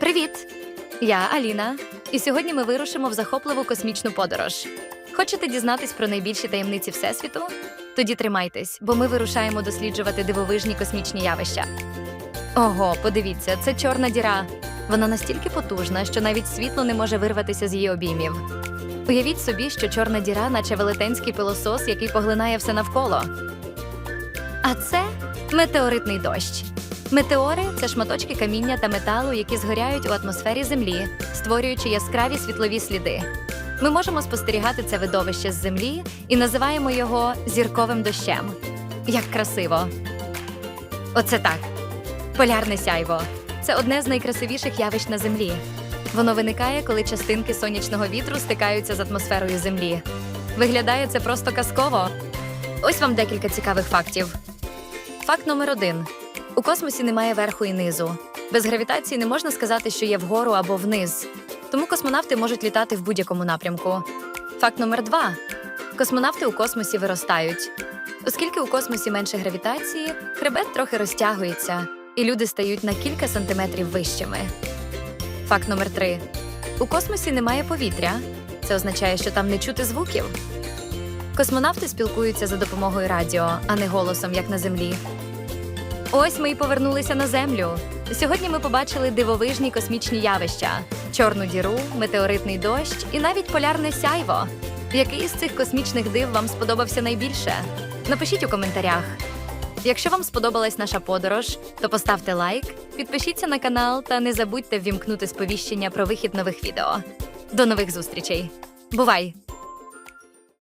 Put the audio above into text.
Привіт! Я Аліна, і сьогодні ми вирушимо в захопливу космічну подорож. Хочете дізнатись про найбільші таємниці Всесвіту? Тоді тримайтесь, бо ми вирушаємо досліджувати дивовижні космічні явища. Ого, подивіться, це чорна діра. Вона настільки потужна, що навіть світло не може вирватися з її обіймів. Уявіть собі, що чорна діра, наче велетенський пилосос, який поглинає все навколо. А це метеоритний дощ. Метеори це шматочки каміння та металу, які згоряють у атмосфері Землі, створюючи яскраві світлові сліди. Ми можемо спостерігати це видовище з землі і називаємо його зірковим дощем. Як красиво! Оце так. Полярне сяйво це одне з найкрасивіших явищ на землі. Воно виникає, коли частинки сонячного вітру стикаються з атмосферою Землі. Виглядає це просто казково. Ось вам декілька цікавих фактів. Факт номер один: у космосі немає верху і низу. Без гравітації не можна сказати, що є вгору або вниз. Тому космонавти можуть літати в будь-якому напрямку. Факт номер два: космонавти у космосі виростають. Оскільки у космосі менше гравітації, хребет трохи розтягується, і люди стають на кілька сантиметрів вищими. Факт номер три: у космосі немає повітря. Це означає, що там не чути звуків. Космонавти спілкуються за допомогою радіо, а не голосом, як на землі. Ось ми й повернулися на землю. Сьогодні ми побачили дивовижні космічні явища: чорну діру, метеоритний дощ і навіть полярне сяйво. Який із цих космічних див вам сподобався найбільше? Напишіть у коментарях. Якщо вам сподобалась наша подорож, то поставте лайк, підпишіться на канал та не забудьте ввімкнути сповіщення про вихід нових відео. До нових зустрічей! Бувай!